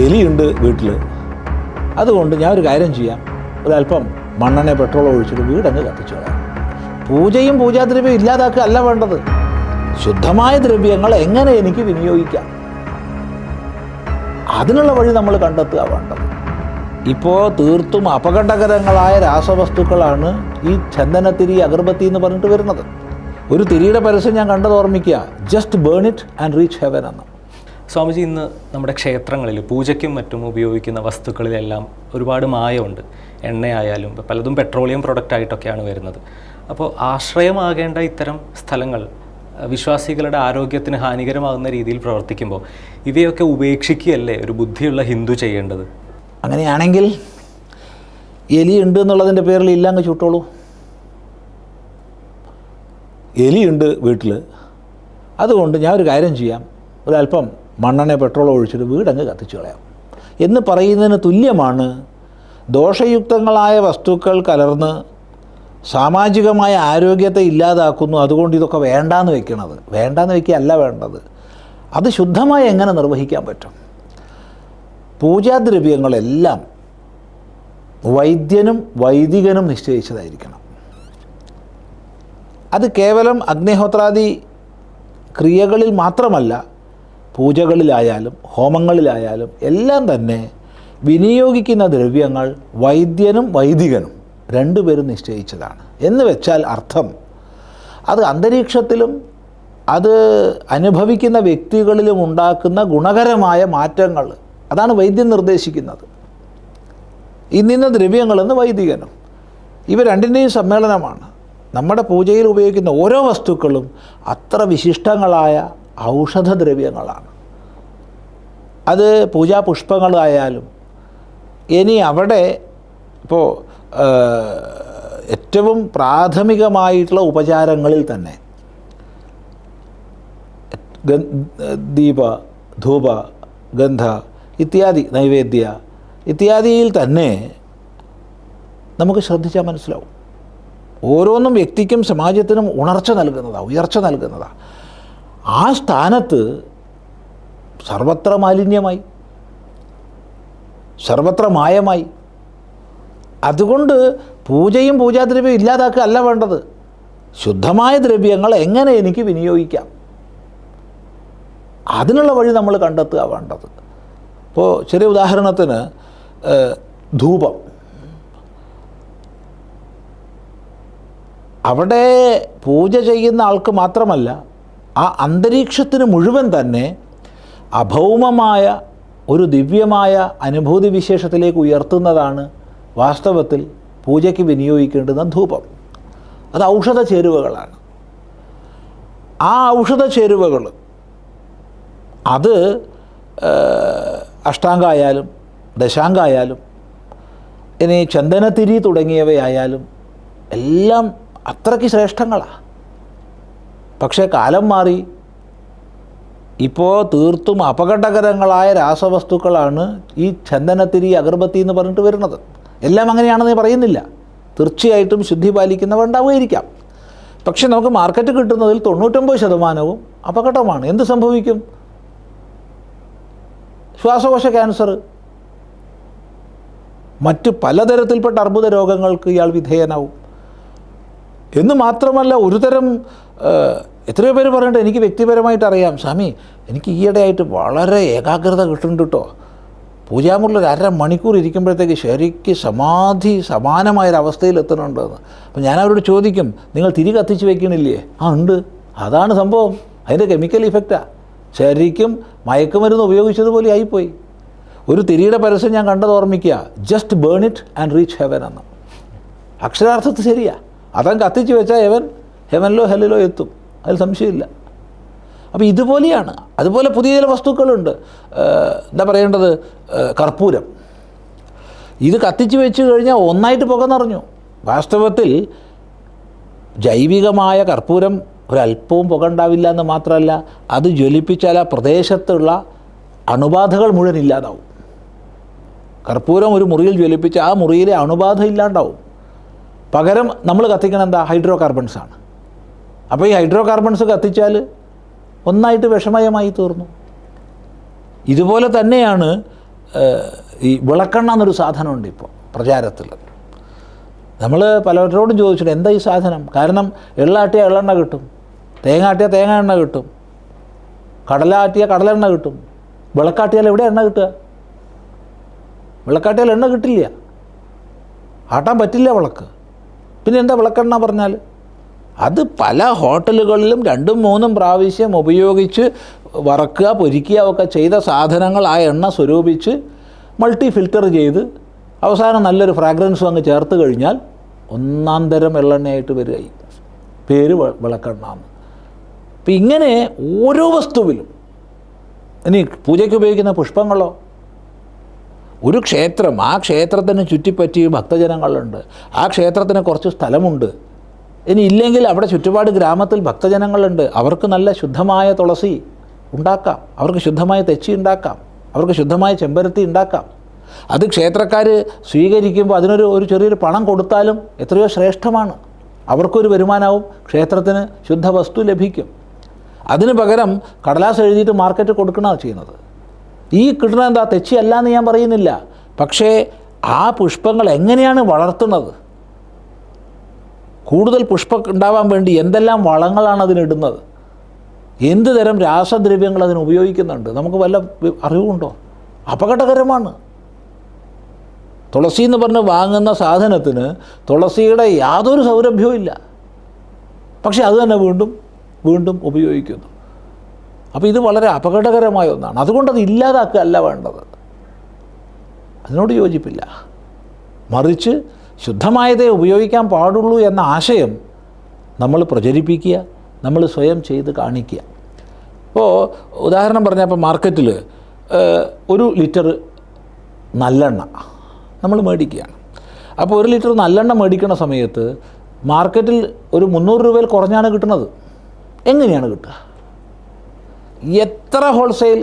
എലിയുണ്ട് വീട്ടിൽ അതുകൊണ്ട് ഞാൻ ഒരു കാര്യം ചെയ്യാം. ഒരല്പം മണ്ണെണ്ണ പെട്രോൾ ഒഴിച്ചിട്ട് വീടങ്ങ് കത്തിച്ചു കളയാം. പൂജയും പൂജാദ്രവ്യം ഇല്ലാതാക്കുക അല്ല വേണ്ടത്. ശുദ്ധമായ ദ്രവ്യങ്ങൾ എങ്ങനെ എനിക്ക് വിനിയോഗിക്കാം? അതിനുള്ള വഴി നമ്മൾ കണ്ടെത്തുക വേണ്ടത്. ഇപ്പോൾ തീർത്തും അപകടകരങ്ങളായ രാസവസ്തുക്കളാണ് ഈ ചന്ദനത്തിരി അഗർബത്തി എന്ന് പറഞ്ഞിട്ട് വരുന്നത്. ഒരു തിരിയുടെ പരസ്യം ഞാൻ കണ്ടത് ഓർമ്മിക്കുക. Just burn it and reach heaven എന്ന്. സ്വാമിജി ഇന്ന് നമ്മുടെ ക്ഷേത്രങ്ങളിൽ പൂജയ്ക്കും മറ്റും ഉപയോഗിക്കുന്ന വസ്തുക്കളിലെല്ലാം ഒരുപാട് മായമുണ്ട്. എണ്ണയായാലും പലതും പെട്രോളിയം പ്രൊഡക്റ്റ് ആയിട്ടൊക്കെയാണ് വരുന്നത്. അപ്പോൾ ആശ്രയമാകേണ്ട ഇത്തരം സ്ഥലങ്ങൾ വിശ്വാസികളുടെ ആരോഗ്യത്തിന് ഹാനികരമാകുന്ന രീതിയിൽ പ്രവർത്തിക്കുമ്പോൾ ഇവയൊക്കെ ഉപേക്ഷിക്കുകയല്ലേ ഒരു ബുദ്ധിയുള്ള ഹിന്ദു ചെയ്യേണ്ടത്? അങ്ങനെയാണെങ്കിൽ എലി ഉണ്ട് എന്നുള്ളതിന്റെ പേരിൽ ഇല്ല അങ്ങ് ചുട്ടോളൂ. എലിയുണ്ട് വീട്ടിൽ. അതുകൊണ്ട് ഞാൻ ഒരു കാര്യം ചെയ്യാം. ഒരല്പം മണ്ണെണ്ണ പെട്രോൾ ഒഴിച്ചിട്ട് വീടങ്ങ് കത്തിച്ചു കളയാം. എന്ന് പറയുന്നതിന് തുല്യമാണ് ദോഷയുക്തങ്ങളായ വസ്തുക്കൾ കലർന്ന് സാമാജികമായ ആരോഗ്യത്തെ ഇല്ലാതാക്കുന്നു. അതുകൊണ്ട് ഇതൊക്കെ വേണ്ടാന്ന് വെക്കണത്. വേണ്ടാന്ന് വെക്കുകയല്ല വേണ്ടത്. അത് ശുദ്ധമായി എങ്ങനെ നിർവഹിക്കാൻ പറ്റും? പൂജാദ്രവ്യങ്ങളെല്ലാം വൈദ്യനും വൈദികനും നിശ്ചയിച്ചതായിരിക്കണം. അത് കേവലം അഗ്നിഹോത്രാദി ക്രിയകളിൽ മാത്രമല്ല പൂജകളിലായാലും ഹോമങ്ങളിലായാലും എല്ലാം തന്നെ വിനിയോഗിക്കുന്ന ദ്രവ്യങ്ങൾ വൈദ്യനും വൈദികനും രണ്ടുപേരും നിശ്ചയിച്ചതാണ്. എന്ന് വെച്ചാൽ അർത്ഥം അത് അന്തരീക്ഷത്തിലും അത് അനുഭവിക്കുന്ന വ്യക്തികളിലും ഉണ്ടാക്കുന്ന ഗുണകരമായ മാറ്റങ്ങൾ. അതാണ് വൈദ്യം നിർദ്ദേശിക്കുന്നത്. ഇന്നിന്ന ദ്രവ്യങ്ങളെന്ന് വൈദികനും. ഇവ രണ്ടിന്റെയും സമ്മേളനമാണ്. നമ്മുടെ പൂജയിൽ ഉപയോഗിക്കുന്ന ഓരോ വസ്തുക്കളും അത്ര വിശിഷ്ടങ്ങളായ ഔഷധദ്രവ്യങ്ങളാണ്. അത് പൂജാപുഷ്പങ്ങളായാലും ഇനി അവിടെ ഇപ്പോൾ ഏറ്റവും പ്രാഥമികമായിട്ടുള്ള ഉപചാരങ്ങളിൽ തന്നെ ദീപ ധൂപ ഗന്ധ ഇത്യാദി നൈവേദ്യ ഇത്യാദിയിൽ തന്നെ നമുക്ക് ശ്രദ്ധിച്ചാൽ മനസ്സിലാവും. ഓരോന്നും വ്യക്തിക്കും സമാജത്തിനും ഉണർച്ച നൽകുന്നതാണ് ഉയർച്ച നൽകുന്നതാണ് ആ സ്ഥാനത്ത് സർവത്ര മാലിന്യമായി സർവത്ര മായമായി അതുകൊണ്ട് പൂജയും പൂജാദ്രവ്യവും ഇല്ലാതാക്കുക അല്ല വേണ്ടത്. ശുദ്ധമായ ദ്രവ്യങ്ങൾ എങ്ങനെ എനിക്ക് വിനിയോഗിക്കാം? അതിനുള്ള വഴി നമ്മൾ കണ്ടെത്തുക വേണ്ടത്. ഇപ്പോൾ ചെറിയ ഉദാഹരണത്തിന് ധൂപം. അവിടെ പൂജ ചെയ്യുന്ന ആൾക്ക് മാത്രമല്ല ആ അന്തരീക്ഷത്തിന് മുഴുവൻ തന്നെ അഭൗമമായ ഒരു ദിവ്യമായ അനുഭൂതി വിശേഷത്തിലേക്ക് ഉയർത്തുന്നതാണ് വാസ്തവത്തിൽ പൂജയ്ക്ക് വിനിയോഗിക്കേണ്ടുന്ന ധൂപം. അത് ഔഷധ ചേരുവകളാണ്. ആ ഔഷധ ചേരുവകൾ അത് അഷ്ടാംഗമായാലും ദശാംഗമായാലും ഇനി ചന്ദനത്തിരി തുടങ്ങിയവയായാലും എല്ലാം അത്രയ്ക്ക് ശ്രേഷ്ഠങ്ങളാണ് പക്ഷേ കാലം മാറി. ഇപ്പോൾ തീർത്തും അപകടകരങ്ങളായ രാസവസ്തുക്കളാണ് ഈ ചന്ദനത്തിരി അഗർബത്തി എന്ന് പറഞ്ഞിട്ട് വരുന്നത്. എല്ലാം അങ്ങനെയാണെന്ന് പറയുന്നില്ല. തീർച്ചയായിട്ടും ശുദ്ധി പാലിക്കുന്നവ ഉണ്ടാവുമായിരിക്കാം. പക്ഷേ നമുക്ക് മാർക്കറ്റ് കിട്ടുന്നതിൽ തൊണ്ണൂറ്റൊമ്പത് ശതമാനവും അപകടമാണ്. എന്ത് സംഭവിക്കും? ശ്വാസകോശ ക്യാൻസർ. മറ്റ് പലതരത്തിൽപ്പെട്ട അർബുദ രോഗങ്ങൾക്ക് ഇയാൾ വിധേയനാവും. എന്ന് മാത്രമല്ല ഒരു തരം ഏഹ്, എത്രയോ പേര് പറയുന്നുണ്ട് എനിക്ക് വ്യക്തിപരമായിട്ട് അറിയാം. സ്വാമി എനിക്ക് ഈയിടെയായിട്ട് വളരെ ഏകാഗ്രത കിട്ടുന്നുണ്ട് കേട്ടോ പൂജാമുറിൽ ഒരു അര മണിക്കൂർ ഇരിക്കുമ്പോഴത്തേക്ക് ശരിക്ക് സമാധി സമാനമായൊരവസ്ഥയിൽ എത്തുന്നുണ്ടെന്ന് അപ്പം ഞാൻ അവരോട് ചോദിക്കും നിങ്ങൾ തിരി കത്തിച്ച് വെക്കണില്ലേ? ആ ഉണ്ട്. അതാണ് സംഭവം. അതിന്റെ കെമിക്കൽ ഇഫക്റ്റാണ് ശരിക്കും മയക്കുമരുന്ന് ഉപയോഗിച്ചതുപോലെ ആയിപ്പോയി. ഒരു തിരിയുടെ പരസ്യം ഞാൻ കണ്ടത് ഓർമ്മിക്കുക just burn it and reach heaven എന്ന്. അക്ഷരാർത്ഥത്തിൽ ശരിയാ. അതങ്ങ് കത്തിച്ച് വെച്ചാൽ ഹെവൻ ഹെവനിലോ ഹെല്ലിലോ എത്തും. അതിൽ സംശയമില്ല. അപ്പോൾ ഇതുപോലെയാണ്. അതുപോലെ പുതിയ ചില വസ്തുക്കളുണ്ട്. എന്താ പറയേണ്ടത്? കർപ്പൂരം. ഇത് കത്തിച്ച് വെച്ച് കഴിഞ്ഞാൽ ഒന്നായിട്ട് പുക നിറഞ്ഞു. വാസ്തവത്തിൽ ജൈവികമായ കർപ്പൂരം ഒരല്പവും പുക ഉണ്ടാവില്ല എന്ന് മാത്രമല്ല അത് ജ്വലിപ്പിച്ചാൽ ആ പ്രദേശത്തുള്ള അണുബാധകൾ മുഴുവൻ ഇല്ലാതാവും. കർപ്പൂരം ഒരു മുറിയിൽ ജ്വലിപ്പിച്ച് ആ മുറിയിലെ അണുബാധ ഇല്ലാണ്ടാവും. പകരം നമ്മൾ കത്തിക്കണം എന്താ? ഹൈഡ്രോ കാർബൺസാണ് അപ്പോൾ ഈ ഹൈഡ്രോ കാർബൺസ് കത്തിച്ചാൽ ഒന്നായിട്ട് വിഷമയമായി തീർന്നു. ഇതുപോലെ തന്നെയാണ് ഈ വിളക്കെണ്ണ എന്നൊരു സാധനമുണ്ട് ഇപ്പോൾ പ്രചാരത്തിൽ നമ്മൾ പലരോടും ചോദിച്ചിട്ട് എന്താ ഈ സാധനം? കാരണം എള്ളാട്ടിയ എള്ളെണ്ണ കിട്ടും തേങ്ങ ആട്ടിയ തേങ്ങ എണ്ണ കിട്ടും കടലാട്ടിയ കടലെണ്ണ കിട്ടും. വിളക്കാട്ടിയാൽ എവിടെ എണ്ണ കിട്ടുക? വിളക്കാട്ടിയാൽ എണ്ണ കിട്ടില്ല. ആട്ടാൻ പറ്റില്ല വിളക്ക്. പിന്നെ എന്താ വിളക്കെണ്ണ പറഞ്ഞാൽ അത് പല ഹോട്ടലുകളിലും രണ്ടും മൂന്നും പ്രാവശ്യം ഉപയോഗിച്ച് വറക്കുക പൊരിക്കുക ഒക്കെ ചെയ്ത സാധനങ്ങൾ ആ എണ്ണ സ്വരൂപിച്ച് മൾട്ടി ഫിൽറ്റർ ചെയ്ത് അവസാനം നല്ലൊരു ഫ്രാഗ്രൻസും അങ്ങ് ചേർത്ത് കഴിഞ്ഞാൽ ഒന്നാം തരം എള്ളെണ്ണയായിട്ട് വരികയായി പേര് വിളക്കെണ്ണ അപ്പം ഇങ്ങനെ ഓരോ വസ്തുവിലും ഇനി പൂജയ്ക്ക് ഉപയോഗിക്കുന്ന പുഷ്പങ്ങളോ? ഒരു ക്ഷേത്രം ആ ക്ഷേത്രത്തിന് ചുറ്റിപ്പറ്റി ഭക്തജനങ്ങളുണ്ട്. ആ ക്ഷേത്രത്തിന് കുറച്ച് സ്ഥലമുണ്ട്. ഇനി ഇല്ലെങ്കിൽ അവിടെ ചുറ്റുപാട് ഗ്രാമത്തിൽ ഭക്തജനങ്ങളുണ്ട്. അവർക്ക് നല്ല ശുദ്ധമായ തുളസി ഉണ്ടാക്കാം. അവർക്ക് ശുദ്ധമായ തെച്ചി ഉണ്ടാക്കാം. അവർക്ക് ശുദ്ധമായ ചെമ്പരത്തി ഉണ്ടാക്കാം. അത് ക്ഷേത്രക്കാർ സ്വീകരിക്കുമ്പോൾ അതിനൊരു ഒരു ചെറിയൊരു പണം കൊടുത്താലും എത്രയോ ശ്രേഷ്ഠമാണ്. അവർക്കൊരു വരുമാനവും ക്ഷേത്രത്തിന് ശുദ്ധ വസ്തു ലഭിക്കും. അതിന് പകരം കടലാസ് എഴുതിയിട്ട് മാർക്കറ്റ് കൊടുക്കണമാണ് ചെയ്യുന്നത്. ഈ കിട്ടുന്നത് എന്താ തെച്ചിയല്ല എന്ന് ഞാൻ പറയുന്നില്ല. പക്ഷേ ആ പുഷ്പങ്ങൾ എങ്ങനെയാണ് വളർത്തുന്നത്? കൂടുതൽ പുഷ്പം ഉണ്ടാവാൻ വേണ്ടി എന്തെല്ലാം വളങ്ങളാണ് അതിനിടുന്നത്? എന്ത് തരം രാസദ്രവ്യങ്ങൾ അതിന് ഉപയോഗിക്കുന്നുണ്ട്? നമുക്ക് വല്ല അറിവുണ്ടോ? അപകടകരമാണ്. തുളസി എന്ന് പറഞ്ഞ് വാങ്ങുന്ന സാധനത്തിന് തുളസിയുടെ യാതൊരു സൗരഭ്യവും ഇല്ല. പക്ഷേ അത് തന്നെ വീണ്ടും വീണ്ടും ഉപയോഗിക്കുന്നു. അപ്പോൾ ഇത് വളരെ അപകടകരമായ ഒന്നാണ്. അതുകൊണ്ട് അത് ഇല്ലാതാക്കുകയല്ല വേണ്ടത്. അതിനോട് യോജിപ്പില്ല. മറിച്ച് ശുദ്ധമായതേ ഉപയോഗിക്കാൻ പാടുള്ളൂ എന്ന ആശയം നമ്മൾ പ്രചരിപ്പിക്കുക നമ്മൾ സ്വയം ചെയ്ത് കാണിക്കുക. ഇപ്പോൾ ഉദാഹരണം പറഞ്ഞപ്പോൾ മാർക്കറ്റിൽ ഒരു ലിറ്റർ നല്ലെണ്ണ നമ്മൾ മേടിക്കുകയാണ്. അപ്പോൾ ഒരു ലിറ്റർ നല്ലെണ്ണ മേടിക്കുന്ന സമയത്ത് മാർക്കറ്റിൽ ഒരു മുന്നൂറ് രൂപയിൽ കുറഞ്ഞാണ് കിട്ടുന്നത്. എങ്ങനെയാണ് കിട്ടുക? എത്ര ഹോൾസെയിൽ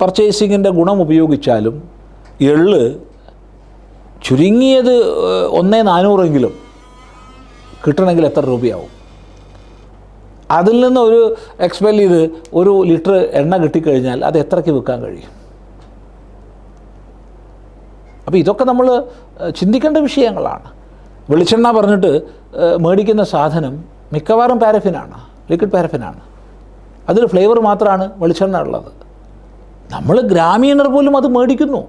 പർച്ചേസിങ്ങിന്റെ ഗുണം ഉപയോഗിച്ചാലും എള്ള് ചുരുങ്ങിയത് ഒന്നേ നാനൂറെങ്കിലും കിട്ടണമെങ്കിൽ എത്ര രൂപയാവും? അതിൽ നിന്ന് ഒരു എക്സ്പെൽ ചെയ്ത് ഒരു ലിറ്റർ എണ്ണ കിട്ടിക്കഴിഞ്ഞാൽ അത് എത്രയ്ക്ക് വിൽക്കാൻ കഴിയും? അപ്പോൾ ഇതൊക്കെ നമ്മൾ ചിന്തിക്കേണ്ട വിഷയങ്ങളാണ്. വെളിച്ചെണ്ണ പറഞ്ഞിട്ട് മേടിക്കുന്ന സാധനം മിക്കവാറും പാരഫിനാണ് ലിക്വിഡ് പാരഫിനാണ്. അതിൽ ഫ്ലേവർ മാത്രമാണ് വെളിച്ചെണ്ണ ഉള്ളത്. നമ്മൾ ഗ്രാമീണർ പോലും അത് മേടിക്കുന്നു.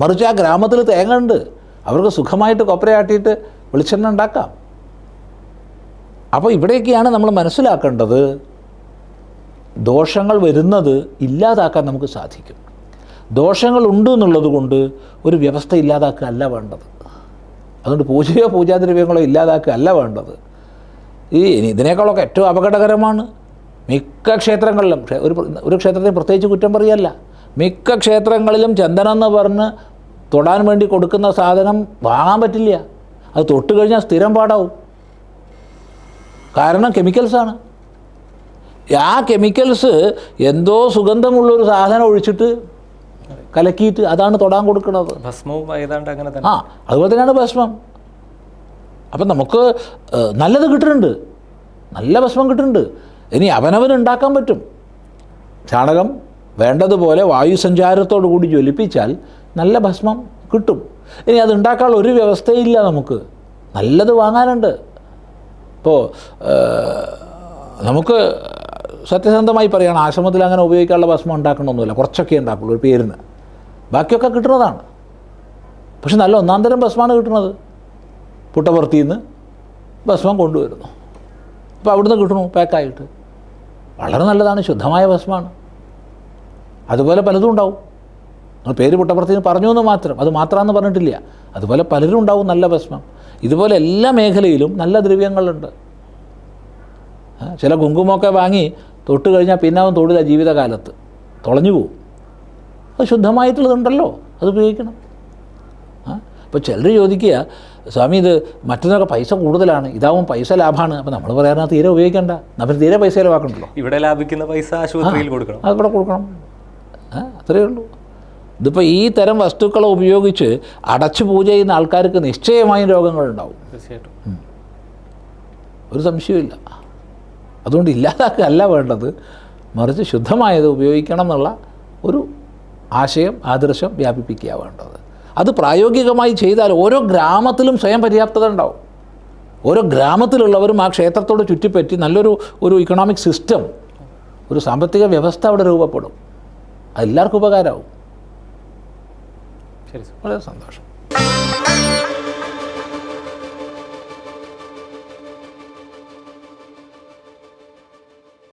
മറിച്ച് ആ ഗ്രാമത്തിൽ തേങ്ങ ഉണ്ട് അവർക്ക് സുഖമായിട്ട് കൊപ്പരയാട്ടിയിട്ട് വെളിച്ചെണ്ണ ഉണ്ടാക്കാം. അപ്പോൾ ഇവിടെയൊക്കെയാണ് നമ്മൾ മനസ്സിലാക്കേണ്ടത് ദോഷങ്ങൾ വരുന്നത് ഇല്ലാതാക്കാൻ നമുക്ക് സാധിക്കും. ദോഷങ്ങൾ ഉണ്ട് എന്നുള്ളത് കൊണ്ട് ഒരു വ്യവസ്ഥ ഇല്ലാതാക്കുക അല്ല വേണ്ടത്. അതുകൊണ്ട് പൂജയോ പൂജാദ്രവ്യങ്ങളോ ഇല്ലാതാക്കുക അല്ല വേണ്ടത്. ഈ ഇതിനേക്കാളൊക്കെ ഏറ്റവും അപകടകരമാണ് മിക്ക ക്ഷേത്രങ്ങളിലും. ഒരു ഒരു ക്ഷേത്രത്തിന് പ്രത്യേകിച്ച് കുറ്റം പറയല്ല. മിക്ക ക്ഷേത്രങ്ങളിലും ചന്ദനം എന്ന് പറഞ്ഞ് തൊടാൻ വേണ്ടി കൊടുക്കുന്ന സാധനം വാങ്ങാൻ പറ്റില്ല. അത് തൊട്ട് കഴിഞ്ഞാൽ സ്ഥിരം പാടാവും. കാരണം കെമിക്കൽസാണ് ആ കെമിക്കൽസ് എന്തോ സുഗന്ധമുള്ളൊരു സാധനം ഒഴിച്ചിട്ട് കലക്കിയിട്ട് അതാണ് തൊടാൻ കൊടുക്കുന്നത്. ഭസ്മവും ഏതാണ്ട് അങ്ങനെ ആ അതുപോലെ തന്നെയാണ് ഭസ്മം. അപ്പം നമുക്ക് നല്ലത് കിട്ടുന്നുണ്ട്. നല്ല ഭസ്മം കിട്ടുന്നുണ്ട്. ഇനി അവനവൻ ഉണ്ടാക്കാൻ പറ്റും. ചാണകം വേണ്ടതുപോലെ വായുസഞ്ചാരത്തോടു കൂടി ജ്വലിപ്പിച്ചാൽ നല്ല ഭസ്മം കിട്ടും. ഇനി അത് ഉണ്ടാക്കാനുള്ള ഒരു വ്യവസ്ഥയില്ല നമുക്ക്. നല്ലത് വാങ്ങാനുണ്ട്. ഇപ്പോൾ നമുക്ക് സത്യസന്ധമായി പറയുകയാണ് ആശ്രമത്തിൽ അങ്ങനെ ഉപയോഗിക്കാനുള്ള ഭസ്മം ഉണ്ടാക്കണമെന്നില്ല കുറച്ചൊക്കെ ഉണ്ടാക്കുള്ളൂ ഒരു പേരിന്. ബാക്കിയൊക്കെ കിട്ടുന്നതാണ്. പക്ഷെ നല്ല ഒന്നാം തരം ഭസ്മാണ് കിട്ടുന്നത്. പുട്ടപുറത്തിൽ നിന്ന് ഭസ്മം കൊണ്ടുവരുന്നു. അപ്പോൾ അവിടുന്ന് കിട്ടണു പാക്കായിട്ട്. വളരെ നല്ലതാണ് ശുദ്ധമായ ഭസ്മാണ് അതുപോലെ പലതും ഉണ്ടാവും. പേര് പുട്ടപ്പുറത്തിന് പറഞ്ഞു എന്ന് മാത്രം. അത് മാത്രമെന്ന് പറഞ്ഞിട്ടില്ല. അതുപോലെ പലരും ഉണ്ടാവും നല്ല ഭസ്മം. ഇതുപോലെ എല്ലാ മേഖലയിലും നല്ല ദ്രവ്യങ്ങളുണ്ട്. ചില കുങ്കുമൊക്കെ വാങ്ങി തൊട്ട് കഴിഞ്ഞാൽ പിന്നെ അവൻ തൊടില്ല ജീവിതകാലത്ത്. തുളഞ്ഞു പോവും. അത് ശുദ്ധമായിട്ടുള്ളതുണ്ടല്ലോ. അത് ഉപയോഗിക്കണം. അപ്പോൾ ചിലർ ചോദിക്കുക സ്വാമി ഇത് മറ്റൊന്നൊക്കെ പൈസ കൂടുതലാണ്. ഇതാവും പൈസ ലാഭമാണ് അപ്പോൾ നമ്മൾ പറയാനാ തീരെ ഉപയോഗിക്കണ്ട. നമ്മൾ തീരെ പൈസ ചിലവാക്കണ്ടല്ലോ. ഇവിടെ ലാഭിക്കുന്ന പൈസ ആശുപത്രിയിൽ കൊടുക്കണം. അത് ഇവിടെ കൊടുക്കണം. അത്രയേ ഉള്ളൂ. ഇതിപ്പോൾ ഈ തരം വസ്തുക്കളെ ഉപയോഗിച്ച് അടച്ചു പൂജ ചെയ്യുന്ന ആൾക്കാർക്ക് നിശ്ചയമായും രോഗങ്ങളുണ്ടാവും. തീർച്ചയായിട്ടും. ഒരു സംശയമില്ല അതുകൊണ്ട് ഇല്ലാതാക്കല്ല വേണ്ടത്. മറിച്ച് ശുദ്ധമായത് ഉപയോഗിക്കണം എന്നുള്ള ഒരു ആശയം ആദർശം വ്യാപിപ്പിക്കുക വേണ്ടത്. അത് പ്രായോഗികമായി ചെയ്താൽ ഓരോ ഗ്രാമത്തിലും സ്വയം പര്യാപ്തത ഉണ്ടാവും. ഓരോ ഗ്രാമത്തിലുള്ളവരും ആ ക്ഷേത്രത്തോട് ചുറ്റിപ്പറ്റി നല്ലൊരു ഒരു ഇക്കണോമിക് സിസ്റ്റം ഒരു സാമ്പത്തിക വ്യവസ്ഥ അവിടെ രൂപപ്പെടും. അതെല്ലാവർക്കും ഉപകാരമാവും. ശരി വളരെ സന്തോഷം.